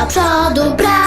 do przodu, brak.